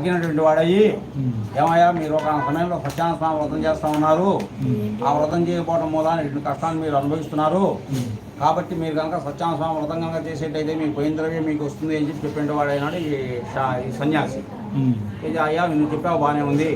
తగ్గినటువంటి వాడయ్యి. ఏమయ్యా మీరు ఒక సమయంలో సత్యాన స్నానం వ్రతం చేస్తా ఉన్నారు. ఆ వ్రతం చేయకపోవడం మూలాన ఇటు కష్టాన్ని మీరు అనుభవిస్తున్నారు. కాబట్టి మీరు కనుక సత్యాన స్వామి వ్రతం కనుక చేసేటైతే మీకు పోయిన ద్రవ్యం మీకు వస్తుంది అని చెప్పి చెప్పిన వాడు అయినాడు ఈ సన్యాసి. ఇది అయ్యా నువ్వు చెప్పావు బాగానే ఉంది.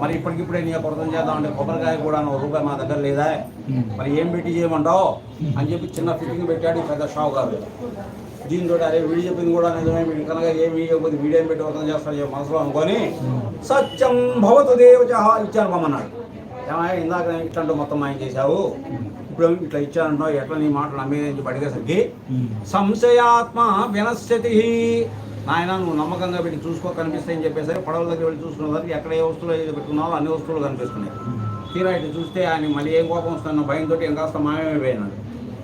మరి ఇప్పటికిప్పుడే నీ యొక్క వ్రతం చేద్దామంటే కొబ్బరికాయ కూడా రూపాయి మా దగ్గర లేదా. మరి ఏం పెట్టి చేయమంటావు? అని చెప్పి చిన్న ఫిట్టింగ్ పెట్టాడు పెద్ద షావు గారు. దీంతో అరే వీడు చెప్పింది కూడా నిజమే వీడి కనుక ఏమి ఇవ్వకపోతే వీడియం పెట్టి వ్రతం చేస్తాడు మనసులో అనుకొని సత్యం భవతు దేవచ ఇచ్చాను బొమ్మన్నాడు ఏమయ్యా ఇందాక ఇట్లాంటి మొత్తం ఆయన చేశావు. ఇప్పుడు ఇట్లా ఇచ్చానంటావు ఎట్లా నీ మాటలు నమ్మేది అడిగేసరికి సంశయాత్మ వినశ్యతి. నాయన నువ్వు నమ్మకంగా పెట్టి చూసుకో కనిపిస్తాయని చెప్పేసరి పడవల దగ్గర వెళ్ళి చూసుకునేసరికి ఎక్కడ ఏ వస్తువులు ఏదో పెట్టుకున్నావో అన్ని వస్తువులు కనిపిస్తున్నాయి. తీరా ఇటు చూస్తే ఆయన మళ్ళీ ఏం కోపం వస్తున్న భయంతో ఏం కాస్త మాయమైపోయినాడు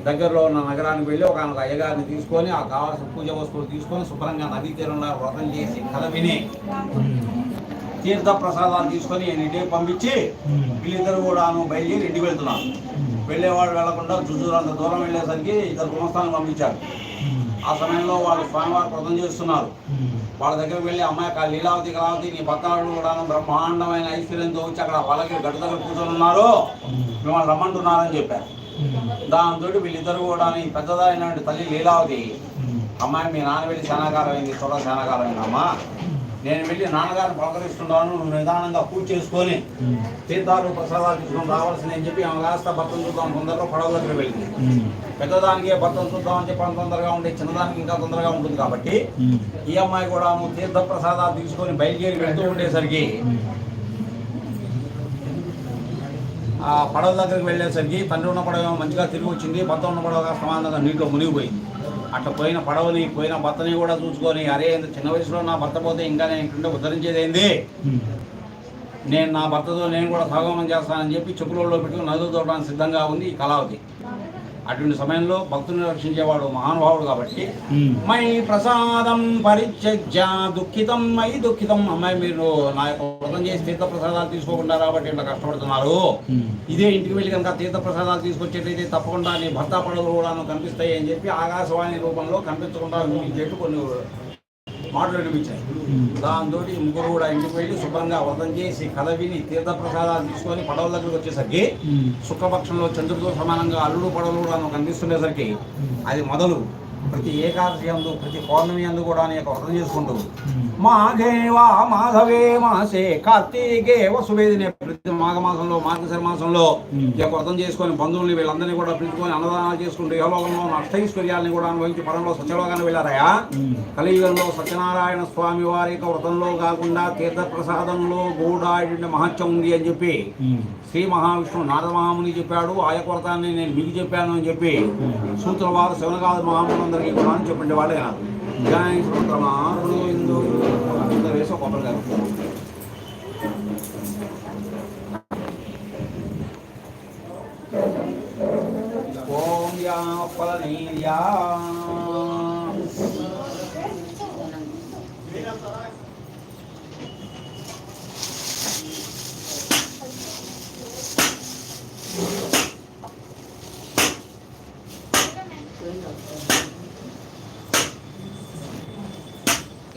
దగ్గరలో ఉన్న నగరానికి వెళ్ళి ఒక ఆయన అయ్యగారిని తీసుకొని ఆ కావాల్సిన పూజ వస్తువులు తీసుకొని శుభ్రంగా నదీ తీరంలో వ్రతం చేసి కథ విని తీర్థ ప్రసాదాలు తీసుకొని నేను ఇంటికి పంపించి వీళ్ళిద్దరు కూడా బయలుదేరి ఇంటికి వెళ్తున్నారు. వెళ్ళేవాడు వెళ్ళకుండా అంత దూరం వెళ్ళేసరికి ఇద్దరు గుమస్థానం పంపించారు. ఆ సమయంలో వాళ్ళు స్వామివారు వ్రతం చేస్తున్నారు. వాళ్ళ దగ్గరికి వెళ్ళి అమ్మాయి లీలావతి కళావతి నీ భర్తాడు కూడా బ్రహ్మాండమైన ఐశ్వర్యంతో వచ్చి అక్కడ వాళ్ళకి గడ్డ దగ్గర కూర్చొని ఉన్నారు. మిమ్మల్ని రమ్మంటున్నారని చెప్పారు. దాంతో వీళ్ళిద్దరు కూడా ఈ పెద్దదైన తల్లి లీలావతి అమ్మాయి మీ నాన్న వెళ్ళి శానాకారం అయింది చూడ శానాకారం అయింది అమ్మా నేను వెళ్ళి నాన్నగారిని పలకరిస్తున్నాను నువ్వు నిదానంగా పూజ చేసుకొని తీర్థాలు ప్రసాదాలు తీసుకొని రావాల్సింది అని చెప్పి ఆమె కాస్త భర్తను చూద్దాం తొందరగా పడవ దగ్గర వెళ్ళింది. పెద్దదానికి భర్తను చూద్దామని చెప్పి అంత తొందరగా ఉంటే చిన్నదానికి ఇంకా తొందరగా ఉంటుంది కాబట్టి ఈ అమ్మాయి కూడా నువ్వు తీర్థ ప్రసాదాలు తీసుకొని బయలుదేరి వెళ్తూ ఉండేసరికి ఆ పడవ దగ్గరికి వెళ్ళేసరికి తండ్రి ఉన్న పడవ ఏమో మంచిగా తిరిగి వచ్చింది భర్త ఉన్న పడవ సమానంగా నీటిలో మునిగిపోయింది. అట్లా పోయిన పడవని పోయిన భర్తని కూడా చూసుకొని అరే చిన్న వయసులో నా భర్త పోతే ఇంకా నేను ఇంటుంటే ఉద్ధరించేది ఏంది? నేను నా భర్తతో నేను కూడా సహగమనం చేస్తానని చెప్పి చెప్పులలో పెట్టుకుని నదులు తోడడానికి సిద్ధంగా ఉంది ఈ కళావతి. అటువంటి సమయంలో భక్తుని రక్షించేవాడు మహానుభావుడు కాబట్టి మై ప్రసాదం పరిత్యజ్య దుఃఖితం మై దుఃఖితం అమ్మాయి మీరు నా యొక్క వ్రతం చేసి తీర్థ ప్రసాదాలు తీసుకోకుండా కాబట్టి ఇట్లా కష్టపడుతున్నారు. ఇదే ఇంటికి వెళ్ళి కనుక తీర్థ ప్రసాదాలు తీసుకొచ్చేటైతే తప్పకుండా నీ భర్త పడవలు కూడా కనిపిస్తాయి అని చెప్పి ఆకాశవాణి రూపంలో కనిపించకుండా చెట్టు కొన్ని మాటలు వినిపించాయి దాంతో ముగ్గురు కూడా ఇంటికి వెళ్ళి శుభ్రంగా వ్రతం చేసి కథ విని తీర్థ ప్రసాదాలు తీసుకొని పడవల దగ్గరికి వచ్చేసరికి శుక్లపక్షంలో చంద్రుడితో సమానంగా అల్లుడు పడవలు కూడా కనిపిస్తుండేసరికి అది మొదలు. ప్రతి ఏకాదశి అందు ప్రతి పౌర్ణమి అందు కూడా నీ యొక్క వ్రతం చేసుకుంటూ మాఘేవా మాధవే మాసే కార్తీకే వసువేదినే ప్రతి మాఘమాసంలో మార్గశిర మాసంలో యొక్క వ్రతం చేసుకొని బంధువుల్ని వీళ్ళందరినీ కూడా పిలుచుకొని అన్నదానాలు చేసుకుంటూ యోగంలో అష్టైశ్వర్యాన్ని కూడా అనుభవించి పరంలో సత్యలోకాన్ని వెళ్ళారయా? కలియుగంలో సత్యనారాయణ స్వామి వారి యొక్క వ్రతంలో కాకుండా తీర్థ ప్రసాదంలో కూడా మహత్యం ఉంది అని చెప్పి శ్రీ మహావిష్ణువు నారద మహాముని చెప్పాడు ఆ యొక్క వ్రతాన్ని నేను మీకు చెప్పాను అని చెప్పి సూత్ర వారు శివనగాదు అందరికీ కూడా అని చెప్పండి వాళ్ళే నాకు జై శ్రీరామ హిందూ వేసి ఒక గారు ఓం యా ఫలనీయా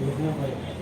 Beliin?